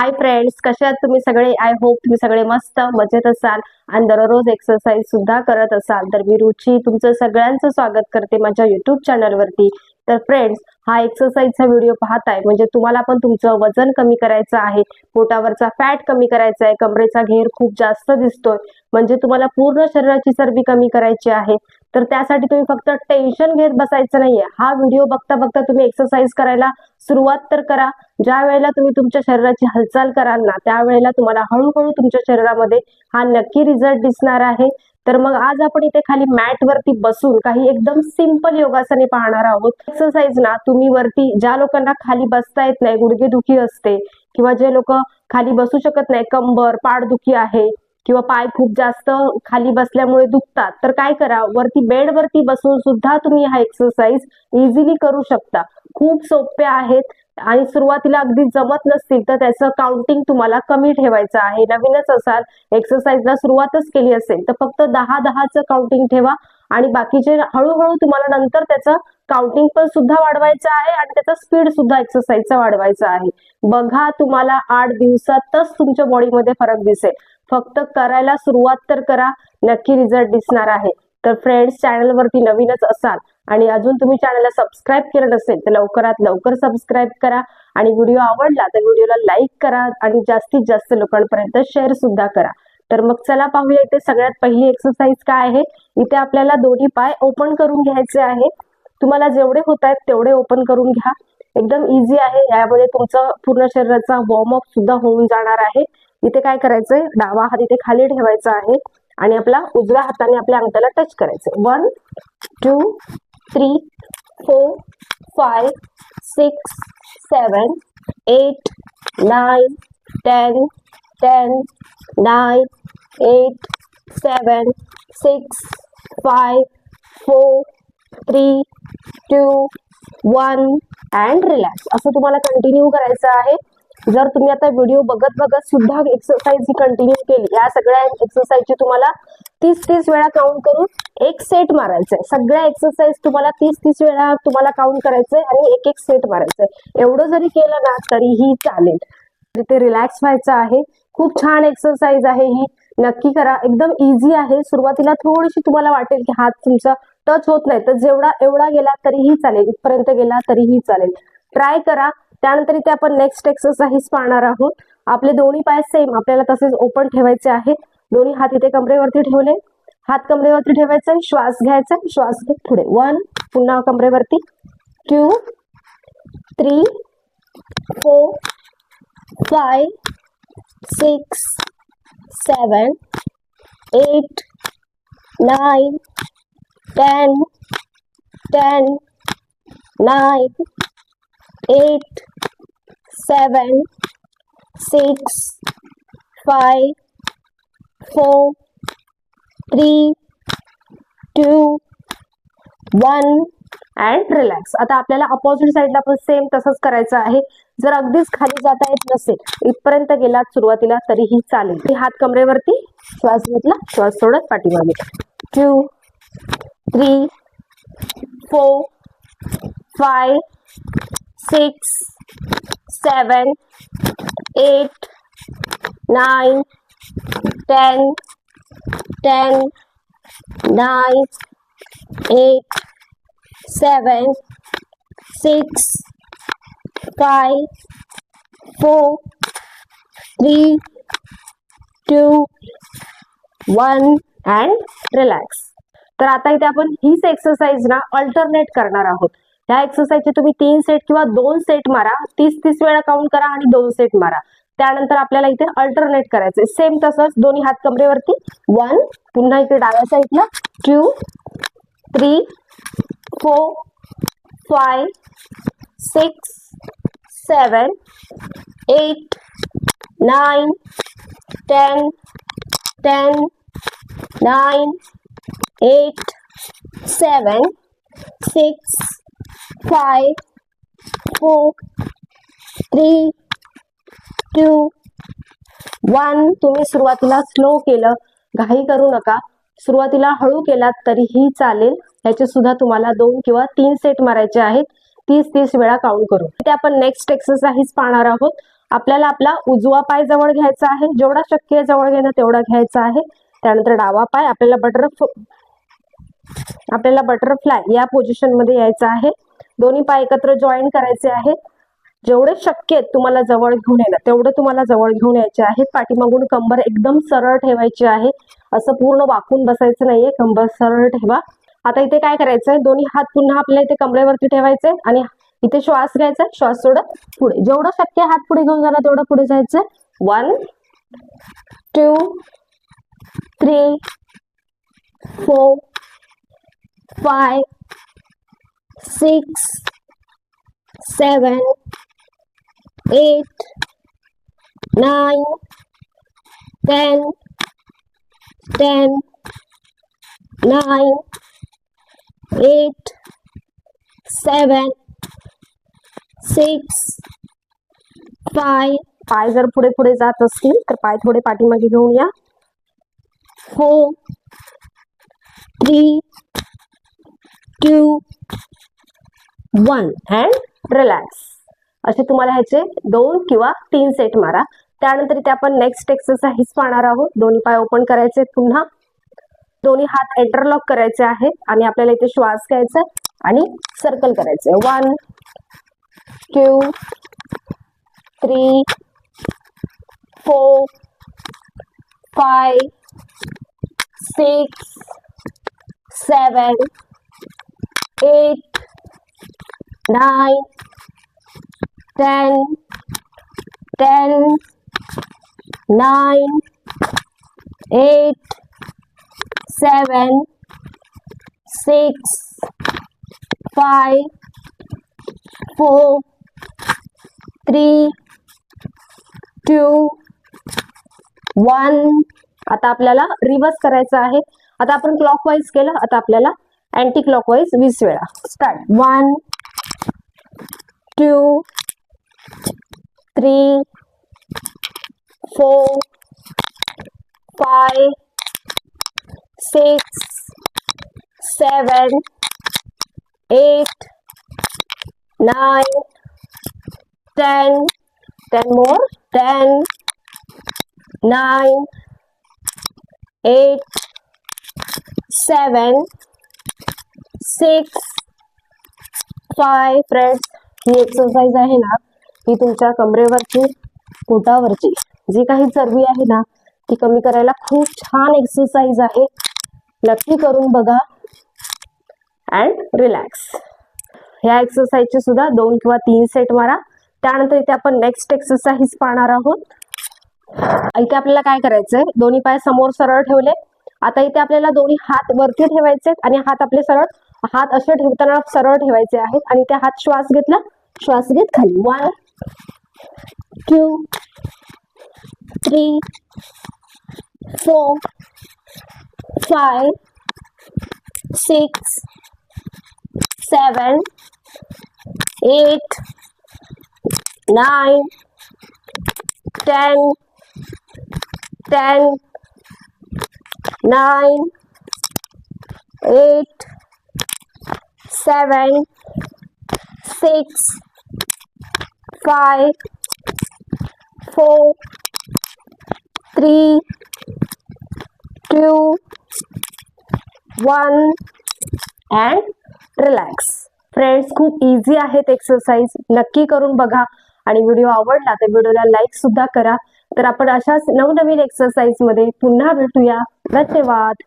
Hi friends कसे आहात तुम्ही सगळे? आय होप तुम्ही सगळे मस्त मजेत असाल. आणि दररोज एक्सरसाइज सुद्धा करत असाल. तर मी रुची तुमचं सगळ्यांचं स्वागत करते माझ्या युट्यूब चॅनलवरती तर फ्रेंड्स हा एक्सरसाइजचा व्हिडिओ पाहताय. म्हणजे तुम्हाला पण तुमचं वजन कमी करायचं आहे. पोटावरचा फॅट कमी करायचा आहे. कमरेचा घेर खूप जास्त दिसतोय. म्हणजे तुम्हाला पूर्ण शरीराची चरबी कमी करायची आहे. तर त्यासाठी तुम्ही फक्त टेन्शन घेत बसायचं नाहीये. हा व्हिडिओ बघता बघता तुम्ही एक्सरसाइज करायला सुरुवात तर करा. ज्या वेळेला तुम्ही तुमच्या शरीराची हालचाल कराल ना त्यावेळेला तुम्हाला हळूहळू तुमच्या शरीरामध्ये हा नक्की रिझल्ट दिसणार आहे. तर मग आज आपण इथे खाली मॅट वरती बसून काही एकदम सिंपल योगासने पाहणार आहोत. एक्सरसाइज ना तुम्ही वरती ज्या लोकांना खाली बसता येत नाही गुडघेदुखी असते किंवा जे लोक खाली बसू शकत नाही कंबर पाठदुखी आहे किंवा पाय खूप जास्त खाली बसल्यामुळे दुखतात. तर काय करा वरती बेड वरती बसून सुद्धा तुम्ही हा एक्सरसाइज इझिली करू शकता. खूप सोपे आहेत आणि सुरुवातीला अगदी जमत नसतील तर त्याचं काउंटिंग तुम्हाला कमी ठेवायचं आहे. नवीनच असाल एक्सरसाइजला सुरुवातच केली असेल तर फक्त दहा दहाचं काउंटिंग ठेवा आणि बाकीचे हळूहळू तुम्हाला नंतर त्याचं काउंटिंग पण सुद्धा वाढवायचं आहे आणि त्याचा स्पीड सुद्धा एक्सरसाइजचा वाढवायचा आहे. बघा तुम्हाला आठ दिवसातच तुमच्या बॉडीमध्ये फरक दिसेल. फक्त करायला सुरुवात तर करा. नक्की रिझल्ट दिसणार आहे. तर फ्रेंड्स चॅनलवरती नवीनच असाल आणि अजून तुम्ही चॅनलला सबस्क्राईब केलं नसेल तर लवकरात लवकर सबस्क्राईब करा आणि व्हिडिओ आवडला तर व्हिडिओला लाईक करा आणि जास्तीत जास्त लोकांपर्यंत शेअर सुद्धा करा. तर मग चला पाहूया इथे सगळ्यात पहिली एक्सरसाइज काय आहे. इथे आपल्याला दोन्ही पाय ओपन करून घ्यायचे आहे तुम्हाला जेवढे होत आहेत तेवढे ओपन करून घ्या. एकदम इझी आहे. यामध्ये तुमचं पूर्ण शरीराचा वॉर्मअप सुद्धा होऊन जाणार आहे. इथे काय करायचंय? डावा हात इथे खाली ठेवायचा आहे आणि आपला उजव्या हाताने आपल्या अंगठ्याला टच करायचं one two three four five six seven eight nine ten ten nine eight seven six five four three two one and relax असं तुम्हाला कंटिन्यू करायचं आहे. जर तुम्ही आता व्हिडिओ बघत बघत सुद्धा एक्सरसाइज ही कंटिन्यू केली या सगळ्या एक्सरसाइजची तुम्हाला तीस तीस वेळा काउंट करून एक सेट मारायचंय. सगळ्या एक्सरसाइज तुम्हाला तीस तीस वेळा तुम्हाला काउंट करायचंय आणि एक एक सेट मारायचंय. एवढं जरी केलं ना तरीही चालेल. तिथे रिलॅक्स व्हायचं आहे. खूप छान एक्सरसाइज आहे ही. नक्की करा. एकदम इझी आहे. सुरुवातीला थोडीशी तुम्हाला वाटेल की हात तुमचा टच होत नाही. तर जेवढा एवढा गेला तरीही चालेल. इथपर्यंत गेला तरीही चालेल. ट्राय करा. त्यानंतर इथे आपण नेक्स्ट एक्सरसाइज पाहणार आहोत. आपले दोन्ही पाय सेम आपल्याला तसेच ओपन ठेवायचे आहेत दोन्ही हात इथे कमरेवरती ठेवले. हात कमरेवरती ठेवायचा श्वास घ्यायचा श्वास घेत पुढे. वन पुन्हा कमरेवरती. Two three four five six seven eight nine ten ten nine eight seven six five four three two one and relax आता आपल्याला अपोजिट साईडला पण सेम तसंच करायचं आहे. जर अगदीच खाली जाता येत नसेल इथपर्यंत गेलात सुरुवातीला तरीही चालेल. हात कमरेवरती श्वास घेतला श्वास सोडत पाठीमागे. Two three four five six seven eight nine ten ten nine eight seven six five four three two one and relax. तर आता इथे आपण हीच एक्सरसाइज ना अल्टरनेट करणार आहोत. ह्या एक्सरसाइजचे तुम्ही तीन सेट किंवा दोन सेट मारा. तीस तीस वेळा काउंट करा आणि दोन सेट मारा. त्यानंतर आपल्याला इथे अल्टरनेट करायचंय. सेम तसंच दोन्ही हात कमरेवरती. वन पुन्हा इथे डाव्या साईडला two three four five six seven eight nine ten ten nine eight seven six five four, three two, one तुम्ही सुरुवातीला स्लो केलं. घाई करू नका. सुरुवातीला हळू केलात तरीही चालेल. याचे सुद्धा तुम्हाला दोन किंवा तीन सेट मारायचे आहेत. तीस तीस वेळा काउंट करू. ते आपण नेक्स्ट एक्सरसाइज पाहणार आहोत. आपल्याला आपला उजवा पाय जवळ घ्यायचा आहे. जेवढा शक्य आहे जवळ घेणं तेवढा घ्यायचा आहे. त्यानंतर डावा पाय. आपल्याला बटर आपल्याला बटरफ्लाय या पोझिशनमध्ये यायचं आहे. दोन्ही पाय एकत्र जॉईन करायचे आहेत. जेवढे शक्य आहेत तुम्हाला जवळ घेऊन येणं तेवढं तुम्हाला जवळ घेऊन यायचे आहे पाठीमागून कंबर एकदम सरळ ठेवायची आहे. असं पूर्ण वाकून बसायचं नाहीये. कंबर सरळ ठेवा. आता इथे काय करायचंय? दोन्ही हात पुन्हा आपल्या इथे कमरेवरती ठेवायचे आणि इथे श्वास घ्यायचा. श्वास सोडत पुढे जेवढं शक्य हात पुढे घेऊन जाणार तेवढं पुढे जायचं one two three four five six seven eight, nine, ten, ten, nine, eight, seven, six, five. पाय जर पुढे पुढे जात असतील तर पाय थोडे पाठीमागे घेऊन या four three two one and relax असे तुम्हाला ह्याचे दोन किंवा तीन सेट मारा. त्यानंतर इथे आपण नेक्स्ट एक्सरसाइज पाहणार आहोत. दोन्ही पाय ओपन करायचे पुन्हा. दोन्ही हात एंटरलॉक करायचे आहेत आणि आपल्याला इथे श्वास घ्यायचा आणि सर्कल करायचे. One two three four five six seven eight nine ten, ten, nine, eight, seven, six, five, four, three, two, one. आता आपल्याला रिव्हर्स करायचं आहे. आता आपण क्लॉकवाईज केलं आता आपल्याला अँटी क्लॉकवाईज वीस वेळा. Start one two three, four, five, six, seven, eight, nine, ten, ten more, ten, nine, eight, seven, six, five. Friends ही एक्सरसाइज आहे ना ही तुमच्या कमरेवरची पोटावरची. जी काही चरबी आहे ना ती कमी करायला खूप छान एक्सरसाइज आहे. नक्की करून बघा अँड रिलॅक्स ह्या एक्सरसाइजचे सुद्धा दोन किंवा तीन सेट मारा. त्यानंतर इथे आपण नेक्स्ट एक्सरसाइज पाहणार आहोत. इथे आपल्याला काय करायचंय? दोन्ही पाय समोर सरळ ठेवले. आता इथे आपल्याला दोन्ही हात वरती ठेवायचे आणि हात आपले सरळ हात असे ठेवताना सरळ ठेवायचे आहेत आणि त्या हात श्वास घेतला श्वास घेत खाली. One two three four five six seven eight nine ten ten nine eight seven, six, five, four three two, one and relax friends खूप इझी आहेत एक्सरसाइज नक्की करून बघा. आणि व्हिडिओ आवडला तर व्हिडिओला लाईक सुद्धा करा. तर आपण अशाच नवनवीन एक्सरसाइजमध्ये पुन्हा भेटूया. धन्यवाद.